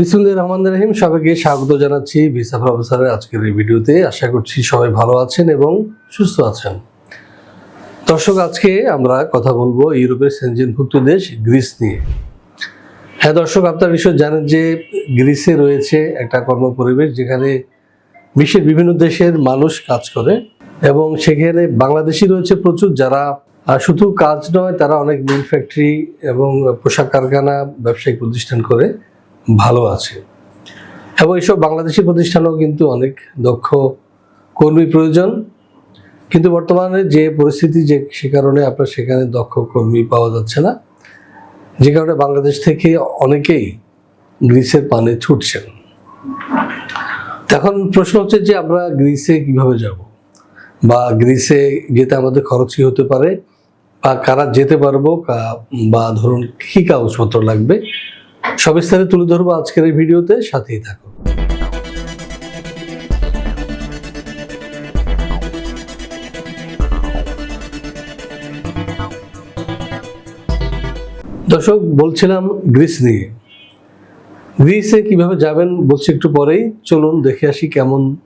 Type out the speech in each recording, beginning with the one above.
বিসমুল্লাহ রহমান রহিম, সবাইকে স্বাগত জানাচ্ছি ভিসা প্রফেসরের আজকের এই ভিডিওতে। আশা করছি সবাই ভালো আছেন এবং সুস্থ আছেন। দর্শক, আজকে আমরা কথা বলব ইউরোপের সেনজেনভুক্ত দেশ গ্রিস নিয়ে। হ্যাঁ দর্শক, আপনারা নিশ্চয় জানেন যে গ্রিসে রয়েছে একটা কর্মপরিবেশ যেখানে বিশ্বের বিভিন্ন দেশের মানুষ কাজ করে এবং সেখানে বাংলাদেশি রয়েছে প্রচুর যারা শুধু কাজ নয়, তারা অনেক মিল ফ্যাক্টরি এবং পোশাক কারখানা, ব্যবসায়িক প্রতিষ্ঠান করে। ভালো আছে। এবং এইসব বাংলাদেশি প্রতিষ্ঠানেও কিন্তু অনেক দক্ষ কর্মী প্রয়োজন। কিন্তু বর্তমানে যে পরিস্থিতি যে সে কারণে আপনার সেখানে দক্ষ কর্মী পাওয়া যাচ্ছে না। যে কারণে বাংলাদেশ থেকে অনেকেই গ্রিসের পানে ছুটছেন। এখন প্রশ্ন হচ্ছে যে আমরা গ্রিসে কীভাবে যাব? বা গ্রিসে যেতে আমাদের খরচই হতে পারে, বা কারা যেতে পারব বা ধরুন কী কাগজপত্র লাগবে? সবিস্তারে তুলে ধরবো আজকের এই ভিডিওতে সাথেই থাকো দর্শক বলছিলাম গ্রিস নিয়ে। গ্রিসে কীভাবে যাবেন বলছি একটু পরেই। চলুন দেখে আসি কেমন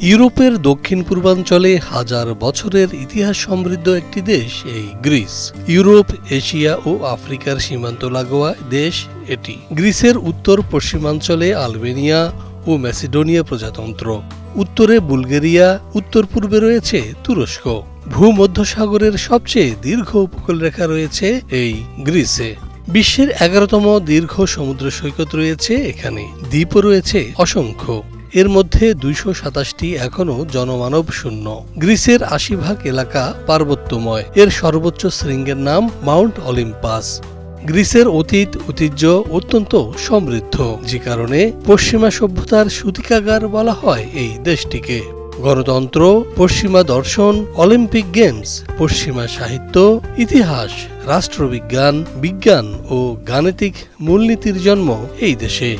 ইউরোপের দক্ষিণ পূর্বাঞ্চলে হাজার বছরের ইতিহাস সমৃদ্ধ একটি দেশ, এই গ্রিস। ইউরোপ, এশিয়া ও আফ্রিকার সীমান্ত লাগোয়া দেশ এটি। গ্রিসের উত্তর পশ্চিমাঞ্চলে আলবেনিয়া ও ম্যাসিডোনিয়া প্রজাতন্ত্র। উত্তরে বুলগেরিয়া, উত্তর পূর্বে রয়েছে তুরস্ক। ভূমধ্যসাগরের সবচেয়ে দীর্ঘ উপকূলরেখা রয়েছে এই গ্রিসে। বিশ্বের এগারোতম দীর্ঘ সমুদ্র সৈকত রয়েছে এখানে। দ্বীপও রয়েছে অসংখ্য। এর মধ্যে দুইশো সাতাশটি এখনও জনমানব শূন্য। গ্রিসের আশি ভাগ এলাকা পার্বত্যময়। এর সর্বোচ্চ শৃঙ্গের নাম মাউন্ট অলিম্পাস। গ্রিসের অতীত ঐতিহ্য অত্যন্ত সমৃদ্ধ। যে কারণে পশ্চিমা সভ্যতার সূতিকাগার বলা হয় এই দেশটিকে। গণতন্ত্র, পশ্চিমা দর্শন, অলিম্পিক গেমস, পশ্চিমা সাহিত্য, ইতিহাস, রাষ্ট্রবিজ্ঞান, বিজ্ঞান ও গাণিতিক মূলনীতির জন্ম এই দেশে।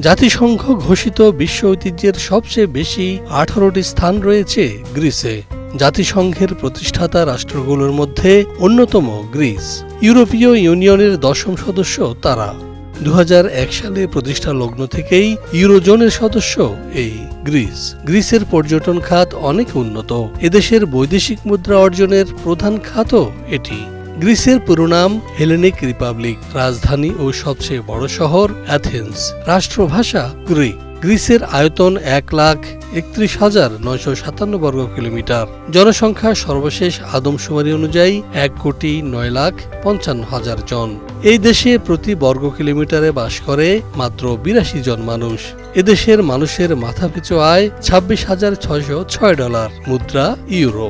জাতিসংঘ ঘোষিত বিশ্ব ঐতিহ্যের সবচেয়ে বেশি আঠারোটি স্থান রয়েছে গ্রিসে। জাতিসংঘের প্রতিষ্ঠাতা রাষ্ট্রগুলোর মধ্যে অন্যতম গ্রিস। ইউরোপীয় ইউনিয়নের দশম সদস্য তারা। দু হাজার এক সালে প্রতিষ্ঠা লগ্ন থেকেই ইউরোজোনের সদস্য এই গ্রিস। গ্রিসের পর্যটন খাত অনেক উন্নত। এদেশের বৈদেশিক মুদ্রা অর্জনের প্রধান খাতও এটি। গ্রিসের পুরো নাম হেলেনিক রিপাবলিক, রাজধানী ও সবচেয়ে বড় শহর অ্যাথেন্স। রাষ্ট্রভাষা গ্রিক। গ্রিসের আয়তন এক লাখ একত্রিশ হাজার নয়শো সাতান্ন বর্গ কিলোমিটার। জনসংখ্যা সর্বশেষ আদমশুমারি অনুযায়ী এক কোটি নয় লাখ পঞ্চান্ন হাজার জন। এই দেশে প্রতি বর্গ কিলোমিটারে বাস করে মাত্র বিরাশি জন মানুষ। এদেশের মানুষের মাথাপিছু আয় ছাব্বিশ হাজার ছয়শো ছয় ডলার, মুদ্রা ইউরো।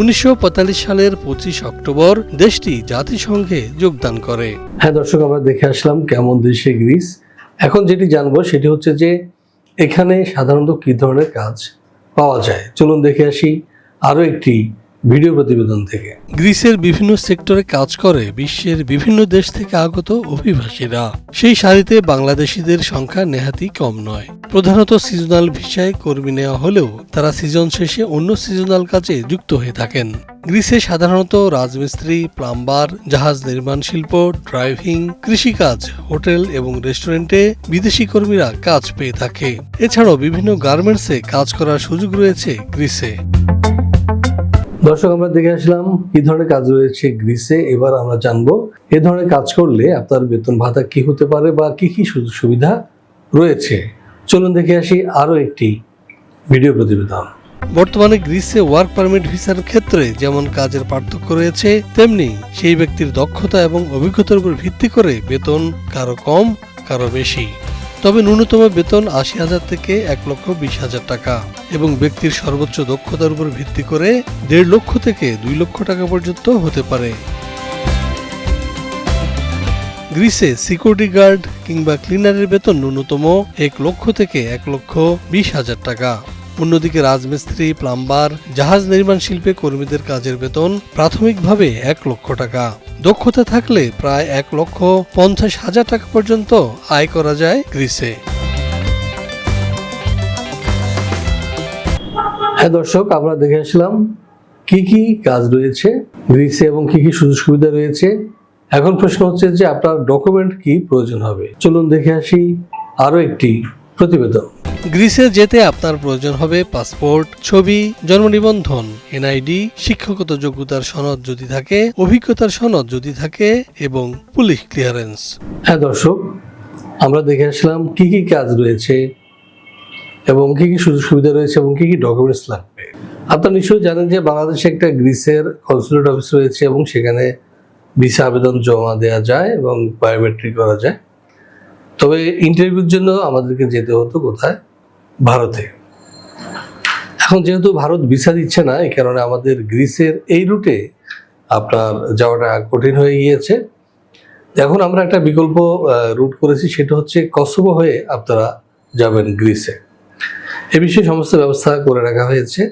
উনিশশো পঁয়তাল্লিশ সালের পঁচিশ অক্টোবর দেশটি জাতিসংঘে যোগদান করে। হ্যাঁ দর্শক, আমরা দেখে আসলাম কেমন দেশে গ্রিস। এখন যেটি জানব সেটি হচ্ছে যে এখানে সাধারণত কী ধরনের কাজ পাওয়া যায়? চলুন দেখে আসি আরও একটি ভিডিও প্রতিবেদন থেকে। গ্রিসের বিভিন্ন সেক্টরে কাজ করে বিশ্বের বিভিন্ন দেশ থেকে আগত অভিবাসীরা। সেই সারিতে বাংলাদেশিদের সংখ্যা নেহাতি কম নয়। প্রধানত সিজনাল ভিসায় কর্মী নেওয়া হলেও তারা সিজন শেষে অন্য সিজনাল কাজে যুক্ত হয়ে থাকেন। গ্রিসে সাধারণত রাজমিস্ত্রি, প্লাম্বার, জাহাজ নির্মাণ শিল্প, ড্রাইভিং, কৃষিকাজ, হোটেল এবং রেস্টুরেন্টে বিদেশি কর্মীরা কাজ পেয়ে থাকে। এছাড়াও বিভিন্ন গার্মেন্টসে কাজ করার সুযোগ রয়েছে গ্রিসে। দর্শক, আমরা দেখে আসলাম কি ধরনের কাজ রয়েছে গ্রিসে। এবার আমরা জানব এ ধরনের কাজ করলে আপনার বেতন ভাতা কি হতে পারে বা কি কি সুযোগ সুবিধা রয়েছে। চলুন দেখে আসি আরও একটি ভিডিও প্রতিবেদন। বর্তমানে গ্রিসে ওয়ার্ক পারমিট ভিসার ক্ষেত্রে যেমন কাজের পার্থক্য রয়েছে, তেমনি সেই ব্যক্তির দক্ষতা এবং অভিজ্ঞতার উপর ভিত্তি করে বেতন কারও কম, কারও বেশি। তবে ন্যূনতম বেতন আশি হাজার থেকে এক লক্ষ বিশ হাজার টাকা এবং ব্যক্তির সর্বোচ্চ দক্ষতার উপর ভিত্তি করে দেড় লক্ষ থেকে দুই লক্ষ টাকা পর্যন্ত হতে পারে। গ্রিসে সিকিউরিটি গার্ড কিংবা ক্লিনারের বেতন ন্যূনতম এক লক্ষ থেকে এক লক্ষ বিশ হাজার টাকা। অন্যদিকে রাজমিস্ত্রি, প্লাম্বার, জাহাজ নির্মাণ শিল্পে কর্মীদের কাজের বেতন প্রাথমিকভাবে এক লক্ষ টাকা। দক্ষতা থাকলে প্রায় এক লক্ষ পঞ্চাশ হাজার টাকা পর্যন্ত আয় করা যায় গ্রিসে। হ্যাঁ দর্শক, আমরা দেখে আসলাম কি কি কাজ রয়েছে গ্রিসে এবং কি কি সুযোগ সুবিধা রয়েছে। এখন প্রশ্ন হচ্ছে যে আপনার ডকুমেন্ট কি প্রয়োজন হবে? চলুন দেখে আসি আরও একটি প্রতিবেদন। গ্রিসে যেতে আপনার প্রয়োজন হবে পাসপোর্ট, ছবি জন্ম নিবন্ধন এনআইডি, শিক্ষাগত যোগ্যতার সনদ যদি থাকে, অভিজ্ঞতার সনদ যদি থাকে, এবং পুলিশ ক্লিয়ারেন্স। হ্যাঁ দর্শক, আমরা দেখে আসলাম কি কি কাজ রয়েছে এবং কি কি সুযোগ সুবিধা রয়েছে এবং কি কি ডকুমেন্টস লাগবে। আপনারা নিশ্চয়ই জানেন যে বাংলাদেশে একটা গ্রিসের কনসুলেট অফিস রয়েছে এবং সেখানে ভিসা আবেদন জমা দেওয়া যায় এবং বায়োমেট্রিক করা যায়। তবে ইন্টারভিউর জন্য আমাদেরকে যেতে হতো কোথায়? ভারতে। এখন যেহেতু ভারত ভিসা দিচ্ছে না, এই কারণে আমাদের গ্রিসের এই রুটে আপনার যাওয়াটা কঠিন হয়ে গিয়েছে। এখন আমরা একটা বিকল্প রুট করেছি, সেটা হচ্ছে কসোভো হয়ে আপনারা যাবেন গ্রিসে। এ বিষয়ে সমস্ত ব্যবস্থা করে রাখা হয়েছে।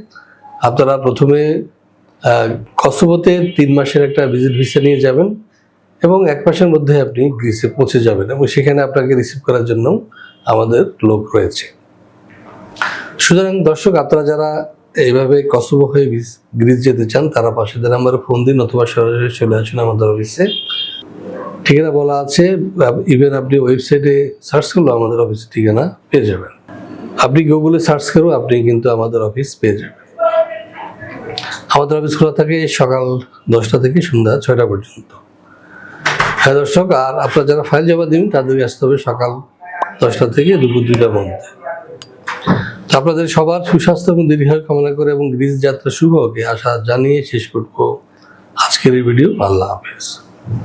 আপনারা প্রথমে কসোভোতে তিন মাসের একটা ভিজিট ভিসা নিয়ে যাবেন এবং এক মাসের মধ্যে আপনি গ্রিসে পৌঁছে যাবেন এবং সেখানে আপনাকে রিসিভ করার জন্য আমাদের লোক রয়েছে। সুতরাং দর্শক, আপনারা যারা এইভাবে কসোভো হয়ে গ্রিস- যেতে চান, তারা পাশে পাশেদের নাম্বারে ফোন দিন অথবা সরাসরি চলে আসুন আমাদের অফিসে। ঠিকানা বলা আছে ইভেন আপনি ওয়েবসাইটে সার্চ করলেও আমাদের অফিসের ঠিকানা পেয়ে যাবেন। আপনি গুগলে সার্চ করেও আপনি কিন্তু আমাদের অফিস পেয়ে যাবেন। আমাদের অফিস খোলা থাকে সকাল দশটা থেকে সন্ধ্যা ছয়টা পর্যন্ত। হ্যাঁ দর্শক, আর আপনারা যারা ফাইল জমা দিন তাদেরকে আসতে হবে সকাল দশটা থেকে দুপুর দুইটার মধ্যে। আপনাদের সবার সুস্বাস্থ্য এবং দীর্ঘায়ু কামনা করে এবং গ্রিস যাত্রা শুভ হোক আশা জানিয়ে শেষ করব। আজকের এই ভিডিও, আল্লাহ হাফেজ।